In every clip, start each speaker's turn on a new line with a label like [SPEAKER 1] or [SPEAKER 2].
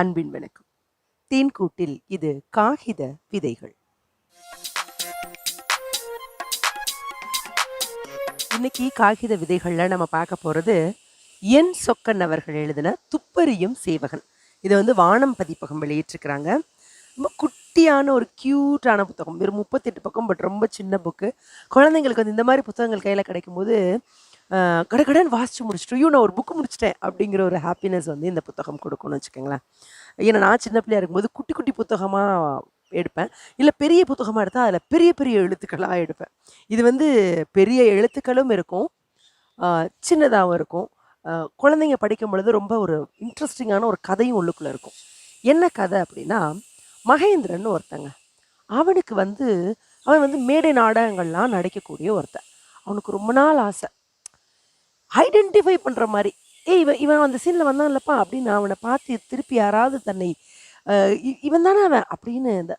[SPEAKER 1] அன்பின் வணக்கம். தீன்கூட்டில் இது காகித விதைகள். இன்னைக்கு காகித விதைகள்ல நம்ம பார்க்க போறது என் சொக்கன் அவர்கள் எழுதின துப்பறியும் சேவகன். இதை வந்து வானம் பதிப்பகம் வெளியிட்டிருக்கிறாங்க. ரொம்ப குட்டியான ஒரு க்யூட்டான புத்தகம். வெறும் முப்பத்தெட்டு பக்கம் பட் ரொம்ப சின்ன புக்கு குழந்தைங்களுக்கு வந்து இந்த மாதிரி புத்தகங்கள் கையில் கிடைக்கும்போது கடகடன் வாசித்து முடிச்சுட்டு ஐயோ நான் ஒரு புக்கு முடிச்சிட்டேன் அப்படிங்கிற ஒரு ஹாப்பினஸ் வந்து இந்த புத்தகம் கொடுக்கணும்னு வச்சுக்கோங்களேன். ஏன்னா நான் சின்ன பிள்ளையா இருக்கும்போது குட்டி குட்டி புத்தகமாக எடுப்பேன். இல்லை பெரிய புத்தகமாக எடுத்தால் அதில் பெரிய பெரிய எழுத்துக்களாக எடுப்பேன். இது வந்து பெரிய எழுத்துக்களும் இருக்கும். சின்னதாகவும் இருக்கும். குழந்தைங்க படிக்கும் பொழுது ரொம்ப ஒரு இன்ட்ரெஸ்டிங்கான ஒரு கதையும் உள்ளுக்குள்ளே இருக்கும். என்ன கதை அப்படின்னா மகேந்திரன் ஒருத்தங்க. அவனுக்கு வந்து அவன் வந்து மேடை நாடகங்கள்லாம் நடிக்கக்கூடிய ஒருத்தன். அவனுக்கு ரொம்ப நாள் ஆசை. ஐடென்டிஃபை பண்ணுற மாதிரி. ஏய் இவன் இவன் அந்த சீனில் வந்தான் இல்லைப்பா அப்படின்னு அவனை பார்த்து திருப்பி யாராவது தன்னை இ- இவன் தானே அவன் அப்படின்னு இந்த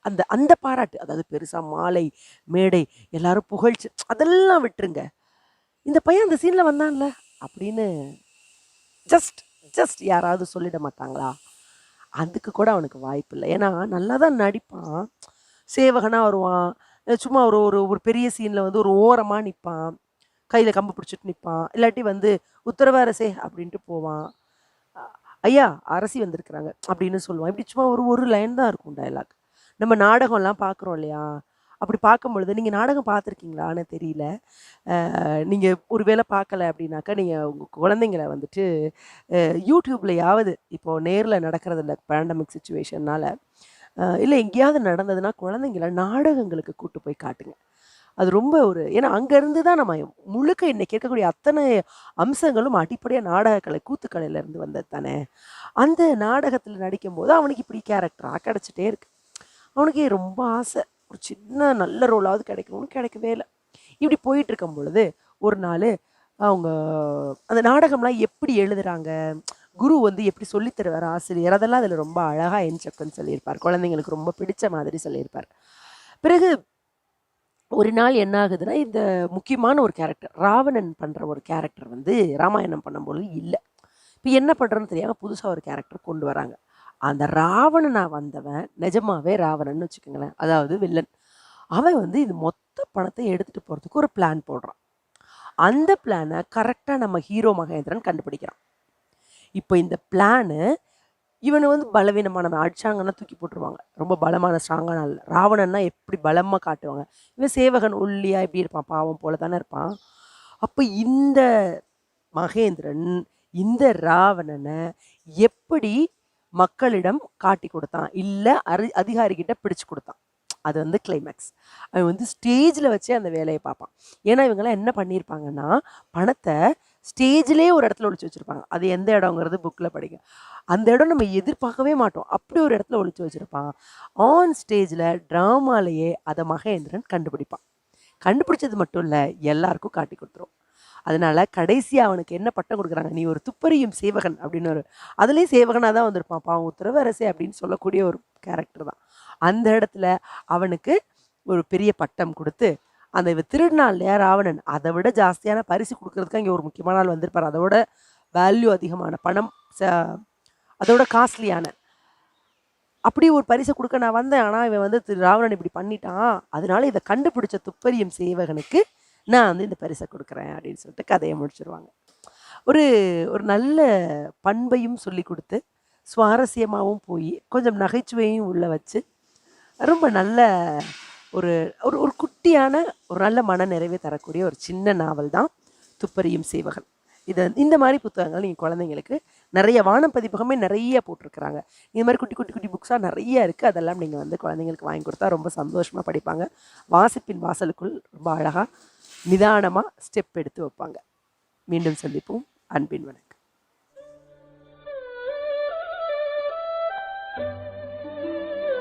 [SPEAKER 1] அந்த அந்த பாராட்டு அதாவது பெருசாக மாலை மேடை எல்லாரும் புகழ்ச்சி அதெல்லாம் விட்டுருங்க. இந்த பையன் அந்த சீனில் வந்தான்ல அப்படின்னு ஜஸ்ட் ஜஸ்ட் யாராவது சொல்லிட மாட்டாங்களா? அதுக்கு கூட அவனுக்கு வாய்ப்பு இல்லை. ஏன்னா நல்லா தான் நடிப்பான். சேவகனாக வருவான். சும்மா ஒரு ஒரு ஒரு பெரிய சீனில் வந்து ஒரு ஓரமாக நிற்பான் கையில் கம்பு பிடிச்சிட்டு நிற்பான் இல்லாட்டி வந்து உத்தரவு அரசே அப்படின்ட்டு போவான். ஐயா அரசி வந்திருக்கிறாங்க அப்படின்னு சொல்லுவான். இப்படி சும்மா ஒரு ஒரு லைன் தான் இருக்கும் டைலாக் நம்ம நாடகம்லாம் பார்க்குறோம் இல்லையா? அப்படி பார்க்கும் பொழுது நீங்கள் நாடகம் பார்த்துருக்கீங்களான்னு தெரியல. நீங்கள் ஒருவேளை பார்க்கல அப்படின்னாக்கா நீங்கள் உங்கள் குழந்தைங்கள வந்துட்டு யூடியூப்லையாவது யூடியூப்லயாவது நேரில் நடக்கிறது இல்லை பேண்டமிக் சுச்சுவேஷன்னால் இல்லை எங்கேயாவது நடந்ததுன்னா குழந்தைங்கள நாடகங்களுக்கு கூட்டு போய் காட்டுங்க. அது ரொம்ப ஒரு ஏன்னா அங்கேருந்து தான் நம்ம முழுக்க இன்னைக்கு இருக்கக்கூடிய அத்தனை அம்சங்களும் அடிப்படையாக நாடகக்கலை கூத்துக்கலையிலேருந்து வந்தது தானே. அந்த நாடகத்தில் நடிக்கும்போது அவனுக்கு இப்படி கேரக்டராக கிடச்சிட்டே இருக்கு. அவனுக்கு ரொம்ப ஆசை. ஒரு சின்ன நல்ல ரோலாவது கிடைக்கணும்னு கிடைக்கவே இல்லை. இப்படி போயிட்டு இருக்கும் பொழுது ஒரு நாள் அவங்க அந்த நாடகம்லாம் எப்படி எழுதுறாங்க? குரு வந்து எப்படி சொல்லித்தருவார் ஆசிரியர்? அதெல்லாம் அதில் ரொம்ப அழகாக என் சொல்லியிருப்பார். குழந்தைங்களுக்கு ரொம்ப பிடிச்ச மாதிரி சொல்லியிருப்பார். பிறகு ஒரு நாள் என்ன ஆகுதுன்னா இந்த முக்கியமான ஒரு கேரக்டர் ராவணன் பண்ணுற ஒரு கேரக்டர் வந்து ராமாயணம் பண்ணும்பொழுது இல்லை. இப்போ என்ன பண்ணுறேன்னு தெரியாமல் புதுசாக ஒரு கேரக்டர் கொண்டு வராங்க. அந்த ராவணனாக வந்தவன் நிஜமாவே ராவணன்னு வச்சுக்கோங்களேன். அதாவது வில்லன். அவன் வந்து இது மொத்த பணத்தை எடுத்துகிட்டு போகிறதுக்கு ஒரு பிளான் போடுறான். அந்த பிளானை கரெக்டாக நம்ம ஹீரோ மகேந்திரன் கண்டுபிடிக்கிறான். இப்போ இந்த பிளானு இவனை வந்து பலவீனமானவன். அடிச்சாங்கன்னா தூக்கி போட்டுருவாங்க. ரொம்ப பலமான ஸ்ட்ராங்கான ஆள். ராவணன்னா எப்படி பலமாக காட்டுவாங்க? இவன் சேவகன் ஒல்லியா எப்படி இருப்பான்? பாவம் போல தானே இருப்பான். அப்போ இந்த மகேந்திரன் இந்த ராவணனை எப்படி மக்களிடம் காட்டி கொடுத்தான்? இல்லை அரி அதிகாரிகிட்ட பிடிச்சு கொடுத்தான்? அது வந்து கிளைமேக்ஸ் அவன் வந்து ஸ்டேஜில் வச்சே அந்த வேலையை பார்ப்பான். ஏன்னா இவங்கெல்லாம் என்ன பண்ணியிருப்பாங்கன்னா பணத்தை ஸ்டேஜ்லேயே ஒரு இடத்துல ஒழிச்சு வச்சுருப்பாங்க. அது எந்த இடங்கிறது புக்கில் படிங்க. அந்த இடம் நம்ம எதிர்பார்க்கவே மாட்டோம். அப்படி ஒரு இடத்துல ஒழிச்சு வச்சுருப்பான். ஆன் ஸ்டேஜில் ட்ராமாலேயே அதை மகேந்திரன் கண்டுபிடிப்பான். கண்டுபிடிச்சது மட்டும் இல்லை எல்லாருக்கும் காட்டி கொடுத்துரும். அதனால் கடைசியாக அவனுக்கு என்ன பட்டம் கொடுக்குறாங்க? நீ ஒரு துப்பறியும் சேவகன் அப்படின்னு ஒரு அதுலேயும் சேவகனாக தான் வந்திருப்பான். பாவம் உத்தரவரசே அப்படின்னு சொல்லக்கூடிய ஒரு கேரக்டர் தான். அந்த இடத்துல அவனுக்கு ஒரு பெரிய பட்டம் கொடுத்து அந்த இவ திருடினான் இல்லையா ராவணன்? அதை விட ஜாஸ்தியான பரிசு கொடுக்கறதுக்கு அங்கே ஒரு முக்கியமான ஆள் வந்திருப்பார். அதோட வேல்யூ அதிகமான பணம் ச- அதோட காஸ்ட்லியான அப்படி ஒரு பரிசை கொடுக்க நான் வந்தேன். ஆனால் இவன் வந்து திரு ராவணன் இப்படி பண்ணிட்டான். அதனால இதை கண்டுபிடிச்ச துப்பறியும் சேவகனுக்கு நான் வந்து இந்த பரிசை கொடுக்குறேன் அப்படின்னு சொல்லிட்டு கதையை முடிச்சிருவாங்க. ஒரு ஒரு நல்ல பண்பையும் சொல்லி கொடுத்து சுவாரஸ்யமாகவும் போய் கொஞ்சம் நகைச்சுவையும் உள்ள வச்சு ரொம்ப நல்ல ஒரு ஒரு ஒரு குட்டியான ஒரு நல்ல மன நிறைவை தரக்கூடிய ஒரு சின்ன நாவல் தான் துப்பறியும் சேவகன். இது இந்த மாதிரி புத்தகங்கள் நீங்கள் குழந்தைங்களுக்கு நிறைய வானம் பதிப்பகமே நிறைய போட்டிருக்கிறாங்க. இந்த மாதிரி குட்டி குட்டி குட்டி புக்ஸாக நிறைய இருக்குது அதெல்லாம் நீங்கள் வந்து குழந்தைங்களுக்கு வாங்கி கொடுத்தா ரொம்ப சந்தோஷமாக படிப்பாங்க. வாசிப்பின் வாசலுக்குள் ரொம்ப அழகாக நிதானமாக ஸ்டெப் எடுத்து வைப்பாங்க. மீண்டும் சந்திப்போம். அன்பின் வணக்கம்.